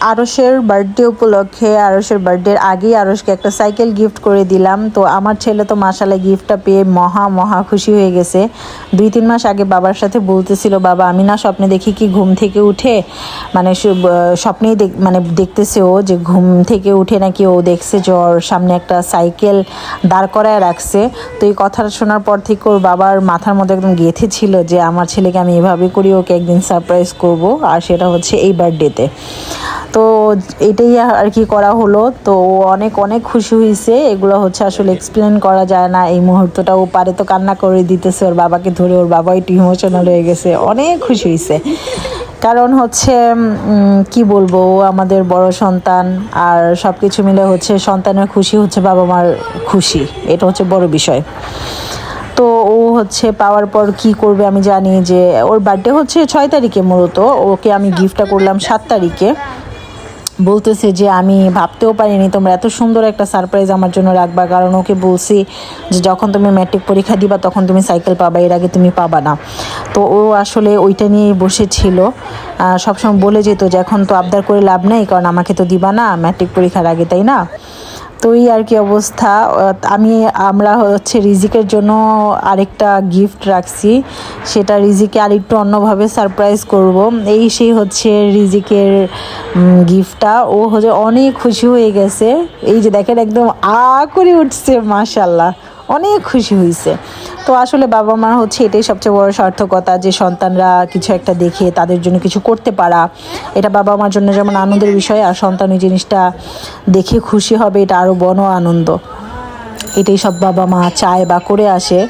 আরসের বার্থডে উপলক্ষে আরসের বার্থডের আগেই আরসকে একটা সাইকেল গিফট করে দিলাম। তো আমার ছেলে তো মাসালে গিফটটা পেয়ে মহা মহা খুশি হয়ে গেছে। দুই, তিন মাস আগে বাবার সাথে বলতেছিল, বাবা, আমি না স্বপ্নে দেখি কি ঘুম থেকে উঠে? মানে স্বপ্নেই দেখ- মানে দেখতেছে ও যে ঘুম থেকে উঠে নাকি ও দেখছে যে ওর সামনে একটা সাইকেল দাঁড় করায় রাখছে। তো এই কথাটা শোনার পর থেকে ওর বাবার মাথার মধ্যে একদম গেঁথে ছিল যে, আমার ছেলেকে আমি এভাবে করি, ওকে একদিন সারপ্রাইজ করব। আর সেটা হচ্ছে এই বার্থডেতে তো এটাই আর কি করা হলো। তো অনেক অনেক খুশি হয়েছে এগুলো হচ্ছে আসলে এক্সপ্লেন করা যায় না। এই মুহূর্তটা ও পারে তো কান্না করে দিতেছে, ওর বাবাকে ধরে ওর বাবা একটু ইমোশনাল হয়ে গেছে। অনেক খুশি হয়েছে কারণ হচ্ছে কি বলব, ও আমাদের বড় সন্তান, আর সব কিছু মিলে হচ্ছে সন্তানের খুশি হচ্ছে বাবা মার খুশি। এটা হচ্ছে বড় বিষয়। তো ও হচ্ছে পাওয়ার পর কি করবে আমি জানি যে, ওর বার্থডে হচ্ছে ছয় তারিখে মূলত। ওকে আমি গিফটটা করলাম সাত তারিখে। বলতেছে যে আমি ভাবতেও পারিনি, তোমরা এত সুন্দর একটা সারপ্রাইজ আমার জন্য রাখবা। কারণ ওকে বলছি যে যখন তুমি ম্যাট্রিক পরীক্ষা দিবা, তখন তুমি সাইকেল পাবা, এর আগে তুমি পাবা না। তো ও আসলে ওইটা নিয়েই বসেছিল। সবসময় বলে যেত যে, এখন তো আবদার করে লাভ নেই, কারণ আমাকে তো দিবা না ম্যাট্রিক পরীক্ষার আগে, তাই না? তো এই আর কি অবস্থা। আমি, আমরা হচ্ছে রিজিকের জন্য আরেকটা গিফট রাখছি। সেটা রিজিকে আর একটু অন্যভাবে সারপ্রাইজ করব। এই সেই হচ্ছে রিজিকের গিফটটা ও হচ্ছে অনেক খুশি হয়ে গেছে। এই যে দেখেন, একদম আ করে উঠছে মাশাল্লাহ অনেক খুশি হয়েছে। তো আসলে বাবা মা হচ্ছে এটাই সবচেয়ে বড় সার্থকতা যে সন্তানরা কিছু একটা দেখে তাদের জন্য কিছু করতে পারা। এটা বাবা মার জন্য যেমন আনন্দের বিষয়, আর সন্তান ওই জিনিসটা দেখে খুশি হবে, এটা আরও বড় আনন্দ। এটাই সব বাবা মা চায় বা করে আসে।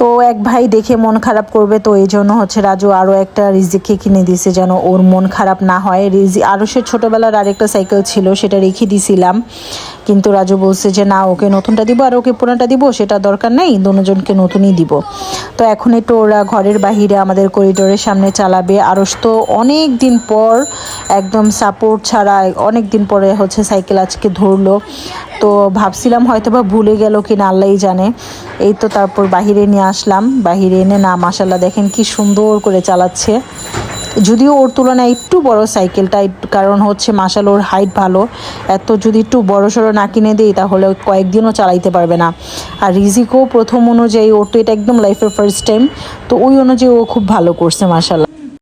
তো এক ভাই দেখে মন খারাপ করবে, তো এই জন্য হচ্ছে রাজু আরও একটা রিজিককে কিনে দিছে যেন ওর মন খারাপ না হয়। রিজি আরও সে ছোটোবেলার আরেকটা সাইকেল ছিল, সেটা রেখে দিছিলাম। কিন্তু রাজু বলছে যে, না, ওকে নতুনটা দিব, আর ওকে পুরানটা দিব, সেটা দরকার নেই, দুজনকে নতুনই দিব। তো এখন একটু ওরা ঘরের বাহিরে আমাদের করিডোরের সামনে চালাবে। আরস তো অনেক দিন পর একদম সাপোর্ট ছাড়া, অনেক দিন পরে হচ্ছে সাইকেল আজকে ধরলো। তো ভাবছিলাম হয়তো বা ভুলে গেল কি না আল্লাহই জানে। এই তো তারপর বাহিরে নিয়ে আসলাম, বাহিরে এনে, না মাসাল্লাহ দেখেন কি সুন্দর করে চালাচ্ছে। যদিও ওর তুলনায় একটু বড় সাইকেলটা কারণ হচ্ছে মাসাল ওর হাইট ভালো। এত যদি একটু বড় সড়ো না কিনে দিই, তাহলে কয়েকদিনও চালাইতে পারবে না। আর রিজিকও প্রথম অনুযায়ী, ওর তো এটা একদম লাইফের ফার্স্ট টাইম তো ওই অনুযায়ী ও খুব ভালো করছে মাসাল্লাহ